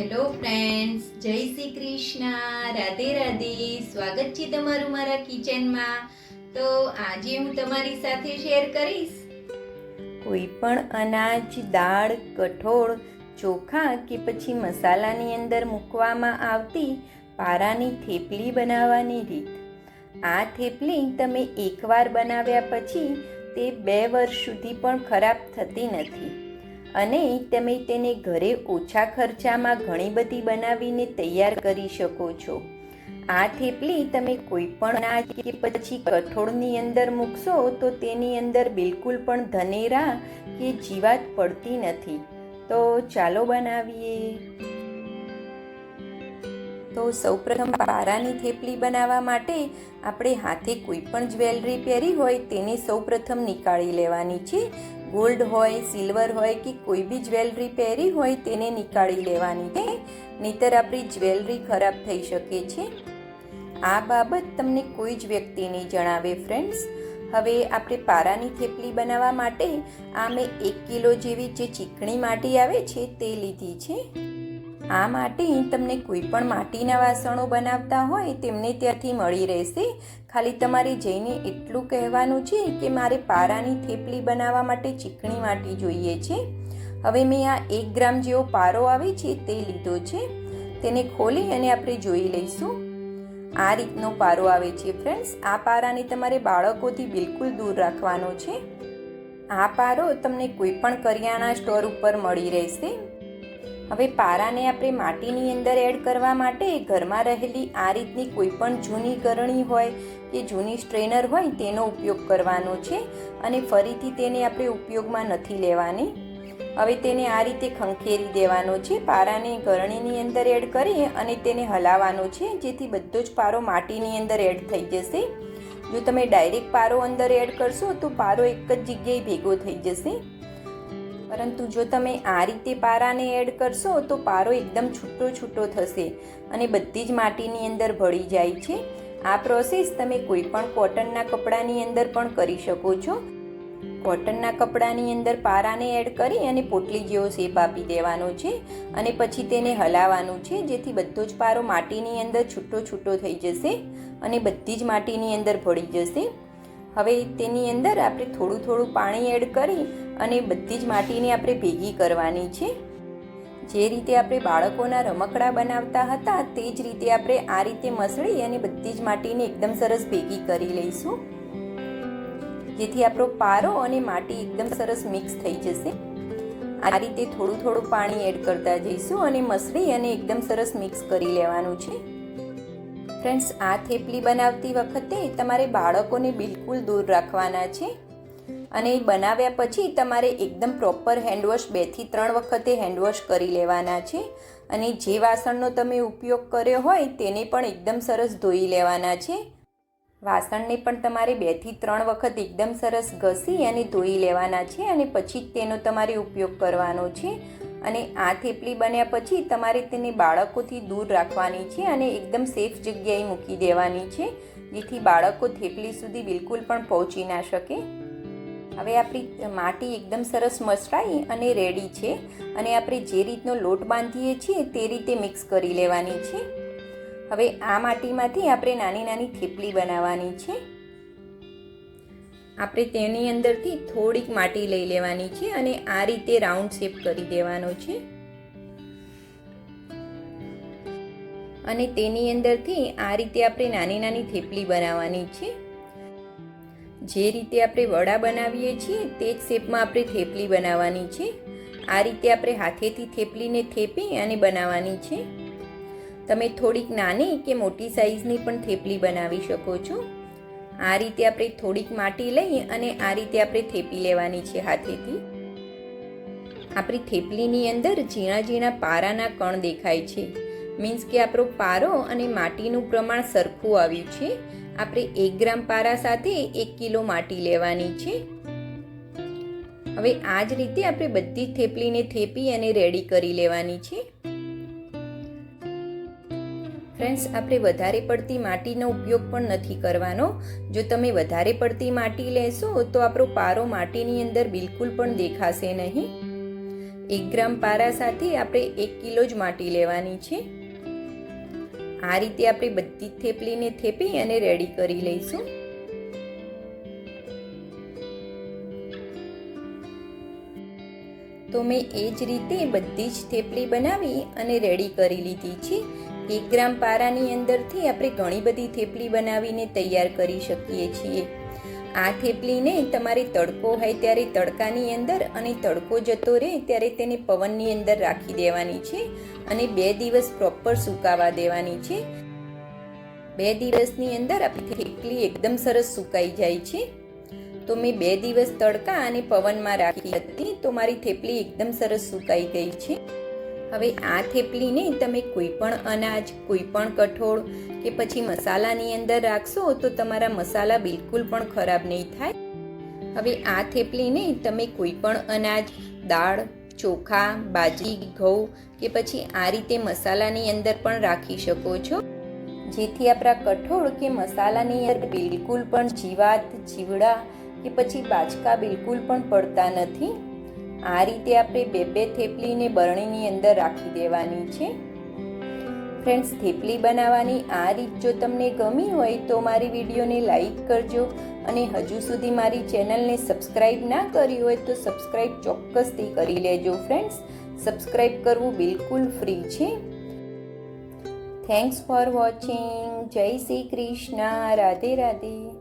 Hello friends જય શ્રી કૃષ્ણ રાધે રાધે સ્વાગત છે તમારું મારા કિચનમાં તો આજે હું તમારી સાથે શેર કરીશ. કોઈ પણ અનાજ, દાળ, કઠોળ, ચોખા કે પછી મસાલાની અંદર મૂકવામાં આવતી પારાની થેપલી બનાવવાની રીત. આ થેપલી તમે એકવાર બનાવ્યા પછી તે બે વર્ષ સુધી પણ ખરાબ થતી નથી. અને તમે તેને ઘરે ઓછા ખર્ચામાં ઘણી બધી બનાવીને તૈયાર કરી શકો છો. આ થેપલી તમે કોઈ પણ અનાજ કે પછી કઠોળની અંદર મૂકશો તો તેની અંદર બિલકુલ પણ ધનેરા કે જીવાત પડતી નથી. તો ચાલો બનાવીએ. તો સૌપ્રથમ પારાની થેપલી બનાવવા માટે આપણે હાથે કોઈ પણ જ્વેલરી પહેરી હોય તેને સૌપ્રથમ નીકાળી લેવાની છે. ગોલ્ડ હોય, સિલ્વર હોય કે કોઈ બી જ્વેલરી પહેરી હોય તેને નીકાળી લેવાની છે નહીતર આપણી જ્વેલરી ખરાબ થઈ શકે છે. આ બાબત તમને કોઈ જ વ્યક્તિ જણાવે ફ્રેન્ડ્સ હવે આપણે પારાની થેપલી બનાવવા માટે આ મેં એક કિલો જેવી જે ચીકણી માટી આવે છે તે લીધી છે. આ માટી તમને કોઈ પણ માટીના વાસણો બનાવતા હોય તેમને ત્યાંથી મળી રહેશે. ખાલી તમારે જઈને એટલું કહેવાનું છે કે મારે પારાની થેપલી બનાવવા માટે ચીકણી માટી જોઈએ છે. હવે મેં આ એક ગ્રામ જેવો પારો આવે છે તે લીધો છે. તેને ખોલી અને આપણે જોઈ લઈશું. આ રીતનો પારો આવે છે ફ્રેન્ડ્સ. આ પારાને તમારે બાળકોથી બિલકુલ દૂર રાખવાનો છે. આ પારો તમને કોઈ પણ કરિયાણા સ્ટોર ઉપર મળી રહેશે. હવે પારાને આપણે માટીની અંદર એડ કરવા માટે ઘરમાં રહેલી આ રીતની કોઈ પણ જૂની ગરણી હોય કે જૂની સ્ટ્રેનર હોય તેનો ઉપયોગ કરવાનો છે અને ફરીથી તેને આપણે ઉપયોગમાં નથી લેવાની. હવે તેને આ રીતે ખંખેરી દેવાનો છે, પારાને ગરણીની અંદર એડ કરી અને તેને હલાવવાનો છે, જેથી બધો જ પારો માટીની અંદર એડ થઈ જશે. જો તમે ડાયરેક્ટ પારો અંદર એડ કરશો તો પારો એક જ જગ્યાએ ભેગો થઈ જશે. પરંતુ જો તમે આ રીતે પારાને એડ કરશો, તો પારો એકદમ છૂટો છૂટો થશે અને બધી જ માટીની અંદર ભળી જાય છે. આ પ્રોસેસ તમે કોઈ પણ કોટનના કપડાની અંદર પણ કરી શકો છો. કોટનના કપડાની અંદર પારાને એડ કરી અને પોટલી જેવો શેપ આપી દેવાનો છે અને પછી તેને હલાવવાનું છે, જેથી બધો જ પારો માટીની અંદર છૂટો છૂટો થઈ જશે અને બધી જ માટીની અંદર ભળી જશે. હવે તેની અંદર આપણે થોડું થોડું પાણી એડ કરી અને બધી જ માટીને આપણે ભેગી કરવાની છે. જે રીતે આપણે બાળકોના રમકડા બનાવતા હતા, તે જ રીતે આપણે આ રીતે મસળી અને બધી જ માટીને એકદમ સરસ ભેગી કરી લઈશું. જેથી આપણો પારો અને માટી એકદમ સરસ મિક્સ થઈ જશે. આ રીતે થોડું થોડું પાણી એડ કરતા જઈશું અને મસળી અને એકદમ સરસ મિક્સ કરી લેવાનું છે. ફ્રેન્ડ્સ, આ થેપલી બનાવતી વખતે તમારે બાળકોને બિલકુલ દૂર રાખવાના છે. અને બનાવ્યા પછી તમારે એકદમ પ્રોપર હેન્ડવોશ બેથી ત્રણ વખતે હેન્ડવોશ કરી લેવાના છે. અને જે વાસણનો તમે ઉપયોગ કર્યો હોય તેને પણ એકદમ સરસ ધોઈ લેવાના છે. વાસણને પણ તમારે બેથી ત્રણ વખત એકદમ સરસ ઘસી અને ધોઈ લેવાના છે અને પછી જ તેનો તમારે ઉપયોગ કરવાનો છે. અને આ થેપલી બન્યા પછી તમારે તેને બાળકોથી દૂર રાખવાની છે અને એકદમ સેફ જગ્યાએ મૂકી દેવાની છે, જેથી બાળકો થેપલી સુધી બિલકુલ પણ પહોંચી ના શકે. હવે આપણી માટી એકદમ સરસ મસરાઈ અને રેડી છે અને આપણે જે રીતનો લોટ બાંધીએ છીએ તે રીતે મિક્સ કરી લેવાની છે. હવે આ માટીમાંથી આપણે નાની નાની થેપલી બનાવવાની છે. આપણે તેની અંદરથી થોડીક માટી લઈ લેવાની છે અને આ રીતે રાઉન્ડ શેપ કરી દેવાનો છે. અને તેની અંદરથી આ રીતે આપણે નાની નાની થેપલી બનાવવાની છે. જે રીતે આપણે વડા બનાવીએ છીએ તે જ શેપમાં આપણે થેપલી બનાવવાની છે. આ રીતે આપણે હાથેથી થેપલીને થેપી અને બનાવવાની છે. તમે થોડીક નાની કે મોટી સાઈઝની પણ થેપલી બનાવી શકો છો. આ રીતે આપણે થોડીક માટી લઈ અને આ રીતે આપણે થેપી લેવાની છે હાથેથી. આપણી થેપલીની અંદર ઝીણા ઝીણા પારાના કણ દેખાય છે. મીન્સ કે આપણો પારો અને માટીનું પ્રમાણ સરખું આવ્યું છે. આપણે એક ગ્રામ પારા સાથે એક કિલો માટી લેવાની છે. હવે આ જ રીતે આપણે બધી થેપલીને થેપી અને રેડી કરી લેવાની છે. ફ્રેન્ડ્સ, આપણે વધારે પડતી માટીનો ઉપયોગ પણ નથી કરવાનો. જો તમે વધારે પડતી માટી લેશો, તો આપણો પારો માટીની અંદર બિલકુલ પણ દેખાશે નહીં. એક ગ્રામ પારા સાથે આપણે એક કિલો જ માટી લેવાની છે. આ રીતે આપણે બધી થેપલીને થેપી અને રેડી કરી લઈશું. તો મેં એ જ રીતે બધી જ થેપલી બનાવી અને રેડી કરી લીધી છે. એક ગ્રામ પારાની અંદરથી આપણે ઘણી બધી થેપલી બનાવીને તૈયાર કરી શકીએ છીએ. આ થેપલીને તમારે તડકો હોય ત્યારે તડકાની અંદર અને તડકો જતો રહે ત્યારે તેને પવનની અંદર રાખી દેવાની છે અને બે દિવસ પ્રોપર સુકાવા દેવાની છે. બે દિવસની અંદર આપણી થેપલી એકદમ સરસ સુકાઈ જાય છે. તો મેં બે દિવસ તડકા અને પવનમાં રાખી હતી તો મારી થેપલી એકદમ સરસ સુકાઈ ગઈ છે. હવે આ થેપલીને તમે કોઈ પણ અનાજ કોઈ પણ કઠોળ કે પછી મસાલાની અંદર રાખશો તો તમારા મસાલા બિલકુલ પણ ખરાબ નહીં થાય. હવે આ થેપલીને તમે કોઈ પણ અનાજ, દાળ, ચોખા, બાજરી, ઘઉં કે પછી આ રીતે મસાલાની અંદર પણ રાખી શકો છો. જેથી આપણા કઠોળ કે મસાલાની અંદર બિલકુલ પણ જીવાત, જીવડા કે પછી બાચકા બિલકુલ પણ પડતા નથી. આ રીતે આપણે બે બે થેપલીને બરણીની અંદર રાખી દેવાની છે. ફ્રેન્ડ્સ, થેપલી બનાવવાની આ રીત જો તમને ગમી હોય તો મારી વિડીયોને લાઈક કરજો અને હજુ સુધી મારી ચેનલને સબસ્ક્રાઈબ ના કરી હોય તો સબસ્ક્રાઈબ ચોક્કસથી કરી લેજો ફ્રેન્ડ્સ. સબસ્ક્રાઈબ કરવું બિલકુલ ફ્રી છે. Thanks for watching. Jai Shri Krishna. Radhe Radhe.